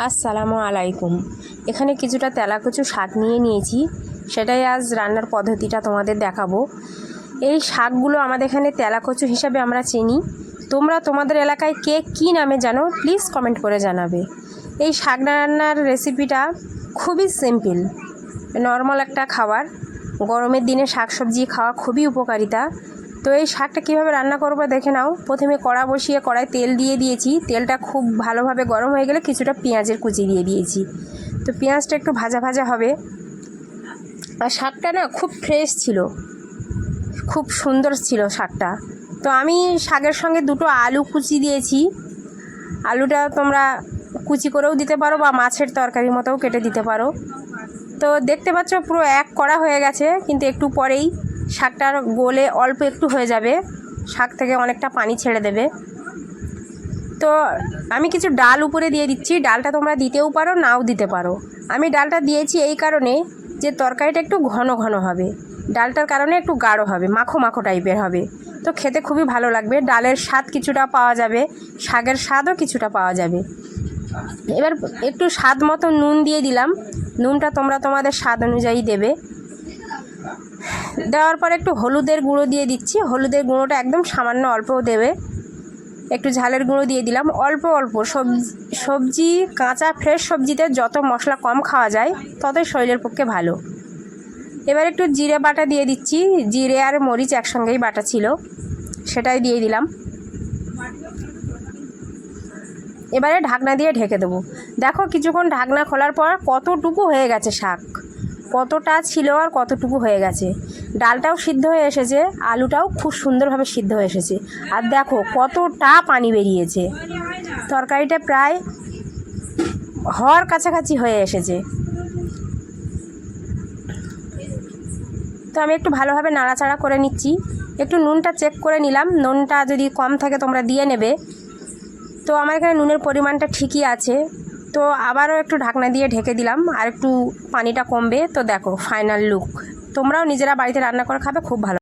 আসসালামু আলাইকুম। এখানে কিছুটা তেলাকুচু শাক নিয়ে নিয়েছি। সেটাই আজ রান্নার পদ্ধতিটা তোমাদের দেখাবো। এই শাকগুলো আমাদের এখানে তেলাকচু হিসাবে আমরা চিনি। তোমরা তোমাদের এলাকায় কে কী নামে জানো? প্লিজ কমেন্ট করে জানাবে। এই শাক রান্নার রেসিপিটা খুবই সিম্পল। নর্মাল একটা খাবার। গরমের দিনে শাকসবজি খাওয়া খুবই উপকারিতা। তো এই শাকটা কীভাবে রান্না করব দেখে নাও। প্রথমে কড়া বসিয়ে কড়ায় তেল দিয়ে দিয়েছি। তেলটা খুব ভালোভাবে গরম হয়ে গেলে কিছুটা পেঁয়াজের কুচি দিয়ে দিয়েছি। তো পেঁয়াজটা একটু ভাজা ভাজা হবে। আর শাকটা না খুব ফ্রেশ ছিল। খুব সুন্দর ছিল শাকটা। তো আমি শাকের সঙ্গে দুটো আলু কুচি দিয়েছি। আলুটা তোমরা কুচি করেও দিতে পারো বা মাছের তরকারির মতোও কেটে দিতে পারো। তো দেখতে পাচ্ছ পুরো এক কড়া হয়ে গেছে, কিন্তু একটু পরেই শাকটার গোলে অল্প একটু হয়ে যাবে। শাক থেকে অনেকটা পানি ছেড়ে দেবে। তো আমি কিছু ডাল উপরে দিয়ে দিচ্ছি। ডালটা তোমরা দিতেও পারো, নাও দিতে পারো। আমি ডালটা দিয়েছি এই কারণে যে তরকারিটা একটু ঘন ঘন হবে। ডালটার কারণে একটু গাঢ় হবে, মাখো মাখো টাইপের হবে। তো খেতে খুবই ভালো লাগবে। ডালের স্বাদ কিছুটা পাওয়া যাবে, শাকের স্বাদও কিছুটা পাওয়া যাবে। এবার একটু স্বাদ মতো নুন দিয়ে দিলাম। নুনটা তোমরা তোমাদের স্বাদ অনুযায়ী দেবে। দেওয়ার পর একটু হলুদের গুঁড়ো দিয়ে দিচ্ছি। হলুদের গুঁড়োটা একদম সামান্য অল্প দেবে। একটু ঝালের গুঁড়ো দিয়ে দিলাম। অল্প অল্প সবজি সবজি, কাঁচা ফ্রেশ সবজিতে যত মশলা কম খাওয়া যায়, ততই শরীরের পক্ষে ভালো। এবার একটু জিরে বাটা দিয়ে দিচ্ছি। জিরে আর মরিচ একসঙ্গেই বাটা ছিল, সেটাই দিয়ে দিলাম। এবারে ঢাকনা দিয়ে ঢেকে দেবো। দেখো কিছুক্ষণ ঢাকনা খোলার পর কতটুকু হয়ে গেছে শাক। কতটা ছিল আর কতটুকু হয়ে গেছে। ডালটাও সিদ্ধ হয়ে এসেছে, আলুটাও খুব সুন্দরভাবে সিদ্ধ হয়ে এসেছে। আর দেখো কতটা পানি বেরিয়েছে। তরকারিটা প্রায় হওয়ার কাছাকাছি হয়ে এসেছে। তো আমি একটু ভালোভাবে নাড়াচাড়া করে নিচ্ছি। একটু নুনটা চেক করে নিলাম। নুনটা যদি কম থাকে তোমরা দিয়ে নেবে। তো আমার এখানে নুনের পরিমাণটা ঠিকই আছে। তো আবারও একটু ঢাকনা দিয়ে ঢেকে দিলাম, আর একটু পানিটা কমবে। তো দেখো ফাইনাল লুক তোমরাও নিজেরা বাড়িতে রান্না করে খাবে, খুব ভালো।